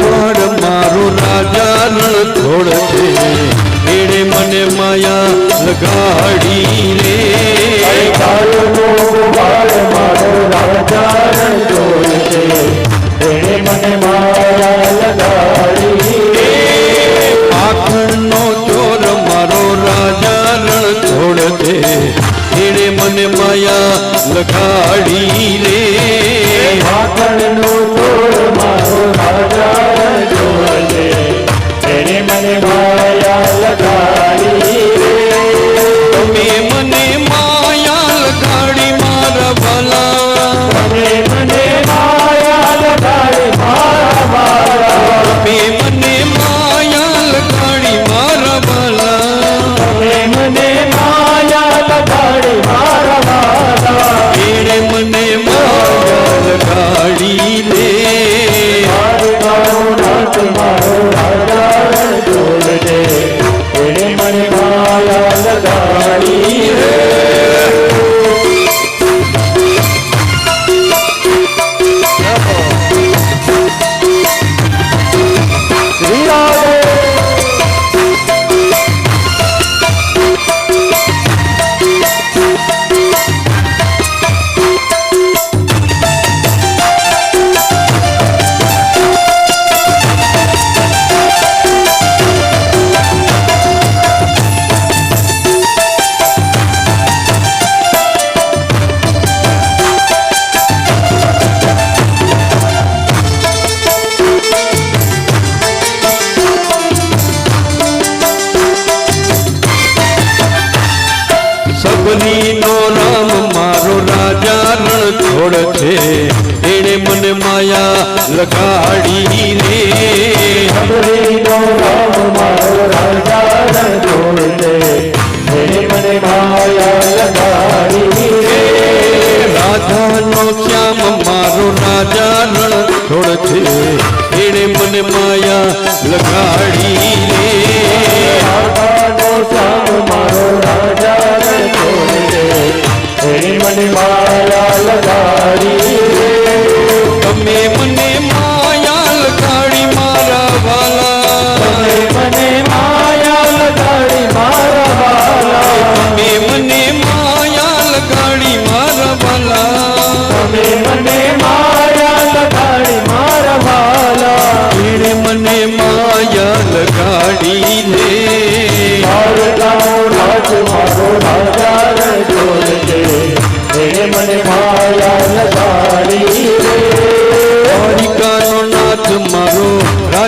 વડ મારો રાજા રણછોડ છે એણે મને માયા લગાડી રે પાખણનો ચોર મારો રાજા રણછોડ છે એણે મને માયા લગાડી રે પાખણનો નો રામ મારો રાજા રણ છોડ છે. એણે મને માયા લગાડી રે નો રામ મારો રાજા રણ છોડ છે એણે મને માયા લગાડી શ્યામ મારો રાજા રણ છોડ છે. એણે મને માયા લગાડી રે રાધાનો શ્યામ મને માયા લગાડી તમે મને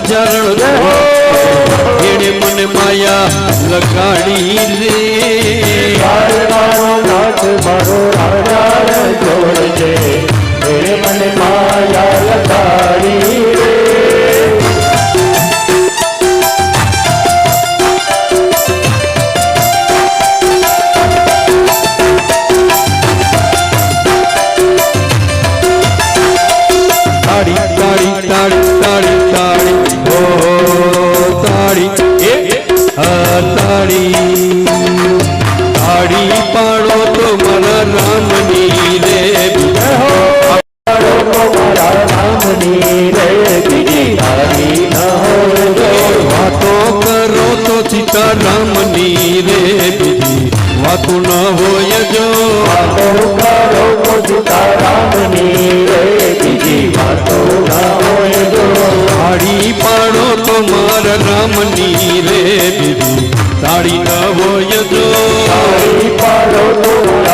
ચરણ એને મને માયા લગાડી રે મારો નાથ મારો રાજા જોડજે. થતું ન હોય જો. સાડી પાડો તો માર રામની રે બીજી સાડી ન હોય જો. પાડો તો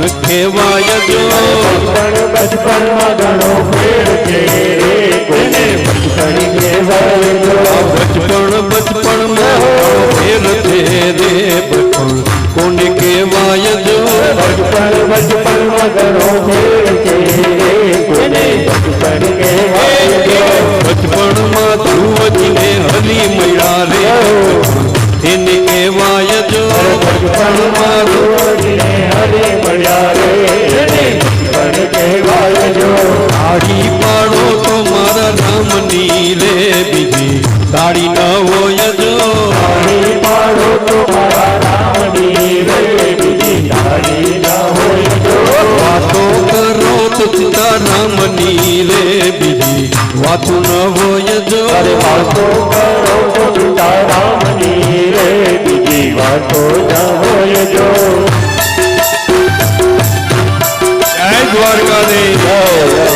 બચપણ કહેવાય જો. બચપનમાં ઘણો વાતો ન હોય જો અરે વાતો કરો તો સીતારામની રે બીજી વાતો ન હોય જો. જય દ્વારકાધીશ.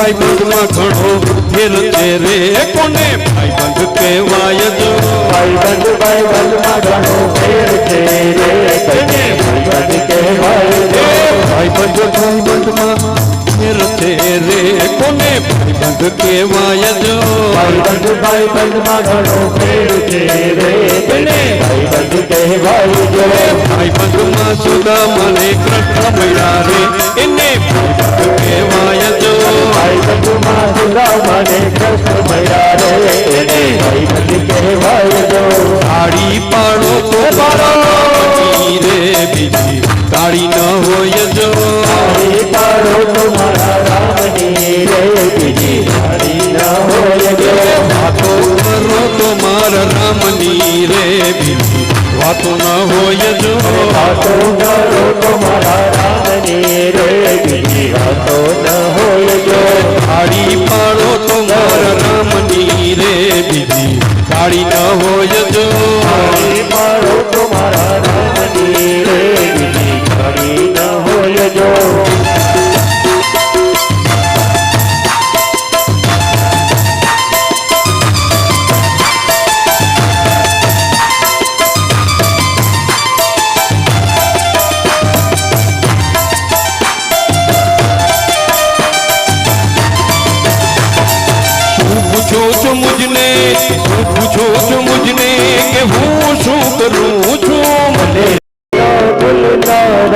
ભાઈબંધમાં ઘણો ફેર છે રે કોને? ભાઈબંધ કહેવાય જો ભાઈબંધ ભાઈબંધમાં ઘણો ફેર છે રે કઈને ભાઈબંધ કહેવાય ભાઈબંધ ભાઈબંધમાં કોને ભાઈબંધ કહેવાય જો ભાઈબંધ ભાઈબંધમાં ઘણો ફેર છે રે કઈને ભાઈબંધ કહેવાય છે ભાઈબંધમાં સુદા મને કૃષ્ણ મળ્યા રે એને કહેવાય જો માં સુદા મને કૃષ્ણ મળ્યા રે એને કહેવાય જો સાડી પાડો તો મારા રે બીજી શું પૂછો છો મુજને કે હું શું કરું છું? મને ભૂલનાર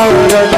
Lord.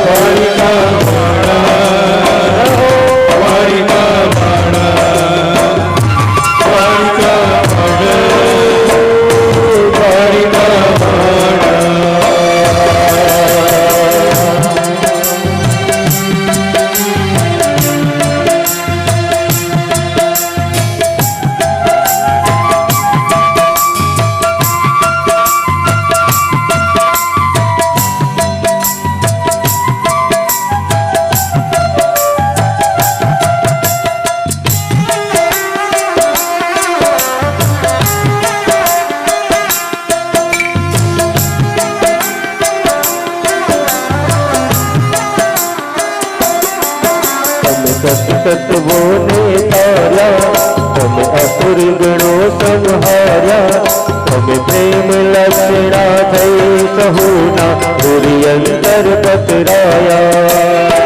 સત તત્વોને તાર્યા તમે અસુર ગણો સંહાર્યા તમે પ્રેમ લક્ષણા થઈ સહુના ધુરી અંતર પતરાયા